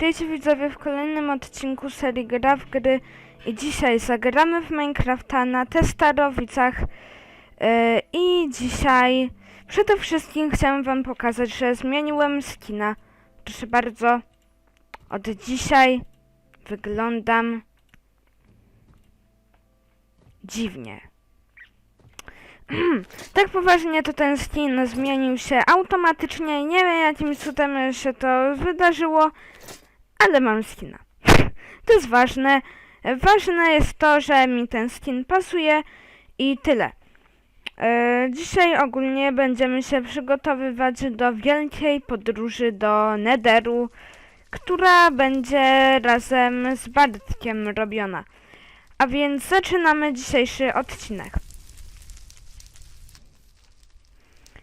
Witajcie widzowie w kolejnym odcinku serii Gra w Gry i dzisiaj zagramy w Minecrafta na testarowicach yy, i dzisiaj przede wszystkim chciałem wam pokazać, że zmieniłem skina. Proszę bardzo, od dzisiaj wyglądam dziwnie. tak poważnie to ten skin zmienił się automatycznie. Nie wiem jakim cudem się to wydarzyło, ale mam skina. to jest ważne. Ważne jest to, że mi ten skin pasuje i tyle. E, dzisiaj ogólnie będziemy się przygotowywać do wielkiej podróży do Netheru, która będzie razem z Bartkiem robiona. A więc zaczynamy dzisiejszy odcinek.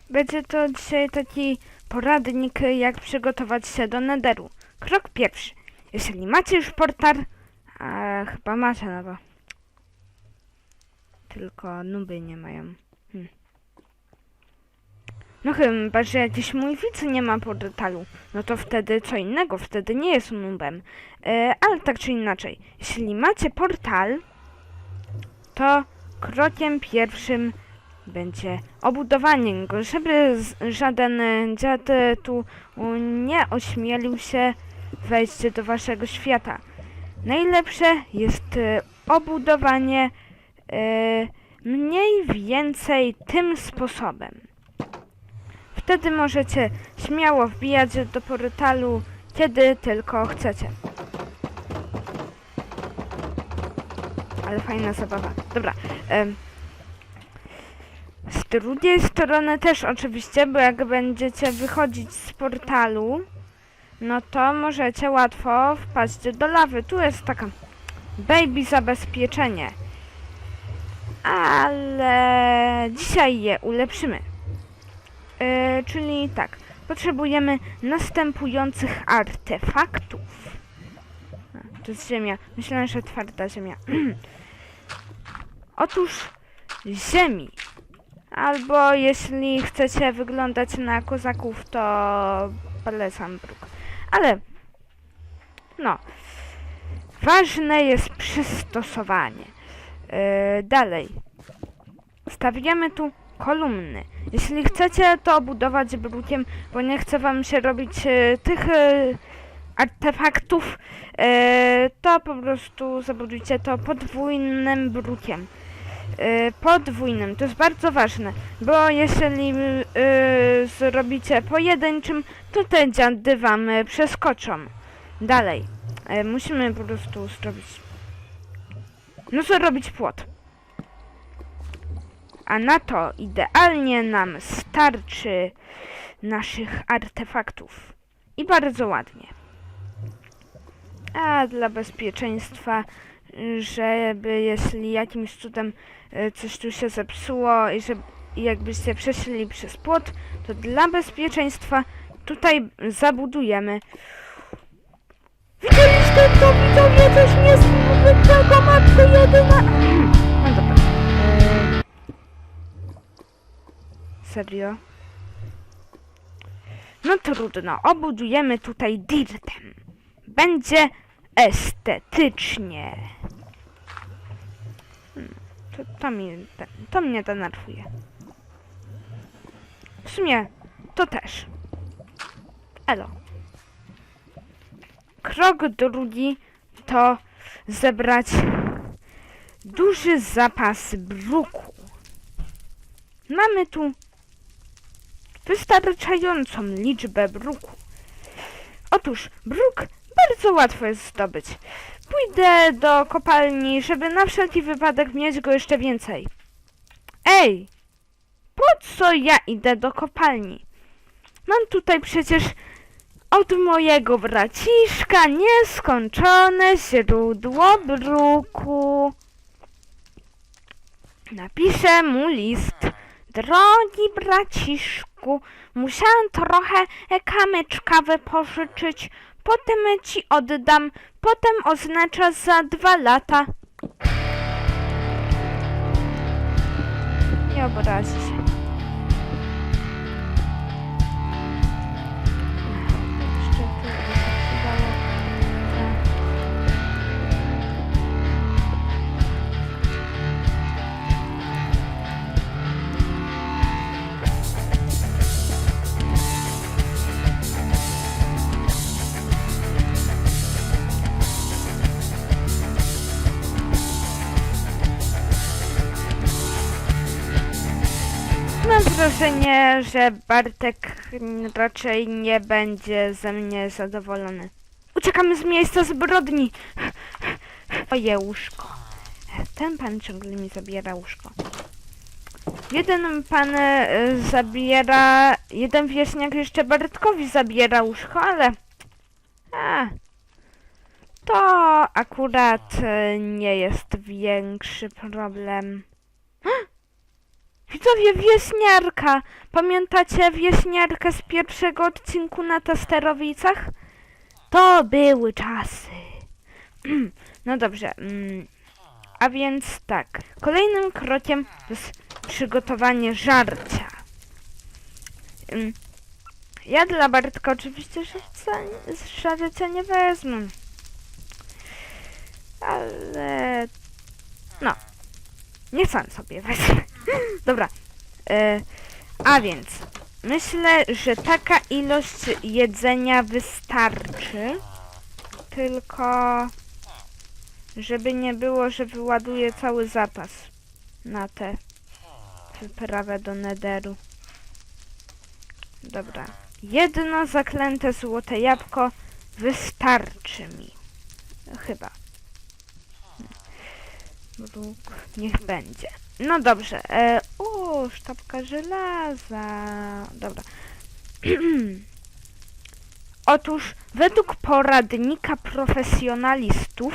Będzie to dzisiaj taki poradnik, jak przygotować się do Netheru. Krok pierwszy. Jeśli macie już portal, a chyba macie, no bo tylko nuby nie mają. Hmm. No chyba, że jakiś mój widz nie ma portalu, no to wtedy co innego, wtedy nie jest nubem. E, ale tak czy inaczej, jeśli macie portal, to krokiem pierwszym będzie obudowanie go, żeby żaden dziad tu nie ośmielił się wejść do waszego świata. Najlepsze jest e, obudowanie e, mniej więcej tym sposobem. Wtedy możecie śmiało wbijać do portalu, kiedy tylko chcecie. Ale fajna zabawa. Dobra. z drugiej strony też oczywiście, bo jak będziecie wychodzić z portalu, no to możecie łatwo wpaść do lawy. Tu jest taka baby zabezpieczenie. Ale dzisiaj je ulepszymy. Yy, czyli tak, potrzebujemy następujących artefaktów. To jest ziemia. Myślałem, że twarda ziemia. Otóż ziemi. Albo jeśli chcecie wyglądać na kozaków, to polecam bruk. Ale no, ważne jest przystosowanie. Yy, dalej, stawiamy tu kolumny. Jeśli chcecie to obudować brukiem, bo nie chce wam się robić yy, tych yy, artefaktów, yy, to po prostu zabudujcie to podwójnym brukiem. Yy, podwójnym. To jest bardzo ważne, bo jeżeli yy, zrobicie pojedynczym, to te dziady wam przeskoczą. Dalej. Yy, musimy po prostu zrobić. No co robić płot. A na to idealnie nam starczy naszych artefaktów. I bardzo ładnie. A dla bezpieczeństwa żeby jeśli jakimś cudem e, coś tu się zepsuło i że jakbyście przeszli przez płot, to dla bezpieczeństwa tutaj zabudujemy. Widzieliście to widzowie coś niezwykłego matko jedyna. No dobra. E, Serio? No trudno, obudujemy tutaj dirtem. Będzie estetycznie. To, to, mi, to mnie denerwuje. W sumie to też. Elo. Krok drugi to zebrać duży zapas bruku. Mamy tu wystarczającą liczbę bruku. Otóż bruk bardzo łatwo jest zdobyć. Pójdę do kopalni, żeby na wszelki wypadek mieć go jeszcze więcej. Ej! Po co ja idę do kopalni? Mam tutaj przecież od mojego braciszka nieskończone źródło bruku. Napiszę mu list. Drogi braciszku, musiałem trochę kamyczka wypożyczyć. Potem ci oddam. Potem oznacza za dwa lata. Nie obrazi się. Wrażenie, że Bartek raczej nie będzie ze mnie zadowolony. Uciekamy z miejsca zbrodni! Oje łóżko. Ten pan ciągle mi zabiera łóżko. Jeden pan e, zabiera, jeden wieśniak jeszcze Bartkowi zabiera łóżko, ale... A, to akurat e, nie jest większy problem. Widzowie, wieśniarka! Pamiętacie wieśniarkę z pierwszego odcinku na Testerowicach? To były czasy. No dobrze. mm, A więc tak. Kolejnym krokiem jest przygotowanie żarcia. Ym, Ja dla Bartka oczywiście żarcia, nie wezmę. Ale... No. Niech sam sobie wezmę. Dobra. E, a więc myślę, że taka ilość jedzenia wystarczy. Tylko żeby nie było, że wyładuję cały zapas na tę wyprawę do Nederu. Dobra. Jedno zaklęte złote jabłko wystarczy mi. Chyba. Bruk, niech będzie. No dobrze. E, o, sztabka żelaza. Dobra. Otóż według poradnika profesjonalistów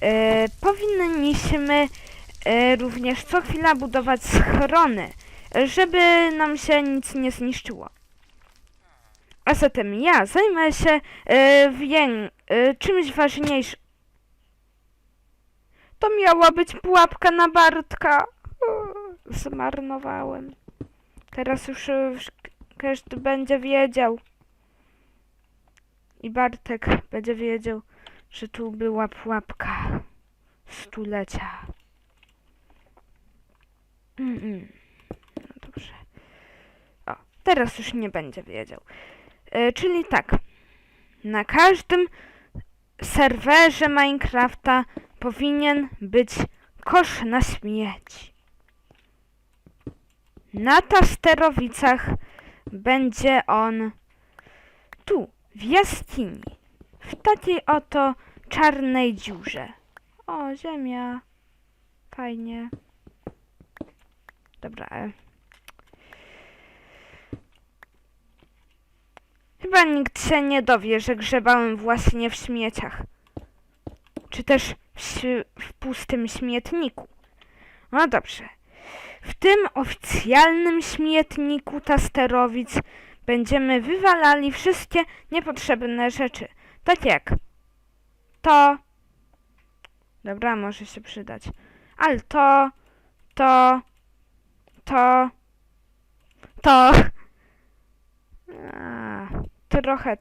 e, powinniśmy e, również co chwila budować schrony, żeby nam się nic nie zniszczyło. A zatem ja zajmę się e, wię- e, czymś ważniejszym. To miała być pułapka na Bartka. Zmarnowałem. Teraz już e, wsz- każdy będzie wiedział. I Bartek będzie wiedział, że tu była pułapka stulecia. Mm, mm. No dobrze. O, teraz już nie będzie wiedział. E, czyli tak. Na każdym serwerze Minecrafta powinien być kosz na śmieci. Na Tasterowicach będzie on tu, w jaskini, w takiej oto czarnej dziurze. O, ziemia. Fajnie. Dobra. Chyba nikt się nie dowie, że grzebałem właśnie w śmieciach. Czy też w, pustym śmietniku. No dobrze. W tym oficjalnym śmietniku Tasterowic będziemy wywalali wszystkie niepotrzebne rzeczy. Tak jak to. Dobra, może się przydać. Ale to, to, to, to. A, trochę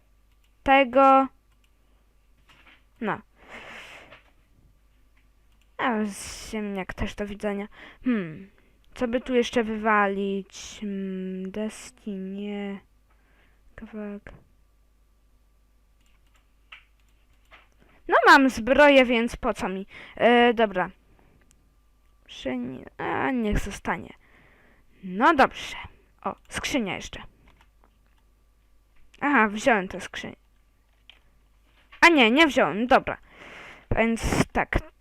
tego. No. A ziemniak też do widzenia. Hmm. Co by tu jeszcze wywalić? Hmm, deski nie. Kawałek. No mam zbroję, więc po co mi? E, dobra. Szyni... A, niech zostanie. No dobrze. O, skrzynia jeszcze. Aha, wziąłem tę skrzynię. A nie, nie wziąłem, dobra. Więc tak.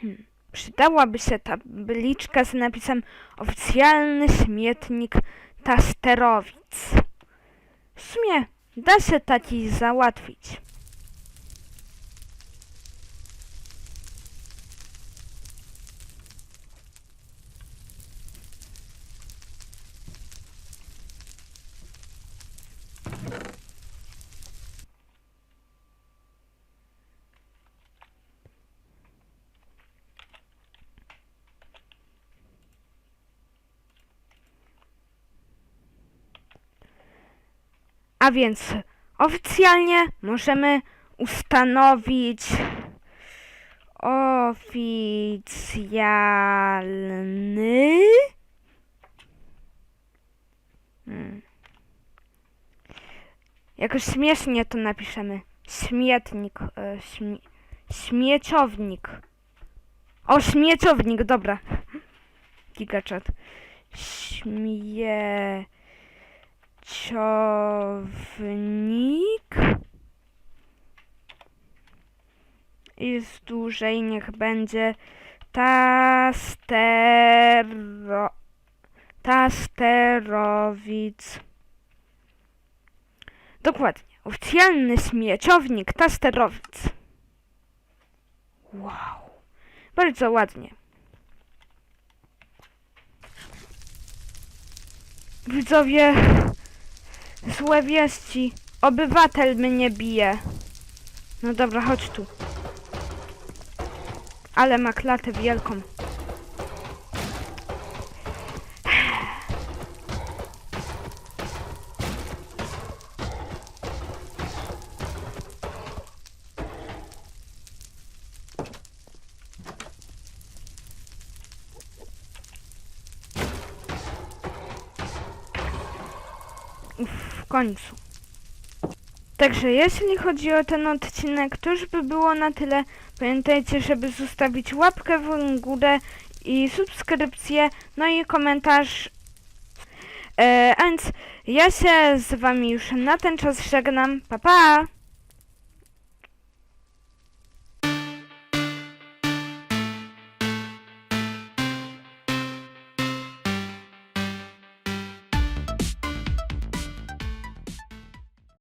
Hmm. Przydałaby się tabliczka z napisem oficjalny śmietnik Tasterowic. W sumie da się taki załatwić. A więc oficjalnie możemy ustanowić oficjalny hmm. Jakoś śmiesznie to napiszemy. Śmietnik. E, śmie śmieciownik. O, śmieciownik, dobra. Gigachat. Śmieciownik i z dłużej niech będzie tastero, tasterowic. Dokładnie. Oficjalny śmieciownik Tasterowic. Wow. Bardzo ładnie. Widzowie, złe wieści. Obywatel mnie bije. No dobra, chodź tu. Ale ma klatę wielką. W końcu. Także jeśli chodzi o ten odcinek, to już by było na tyle. Pamiętajcie, żeby zostawić łapkę w górę i subskrypcję, no i komentarz. E, więc ja się z wami już na ten czas żegnam. Pa pa!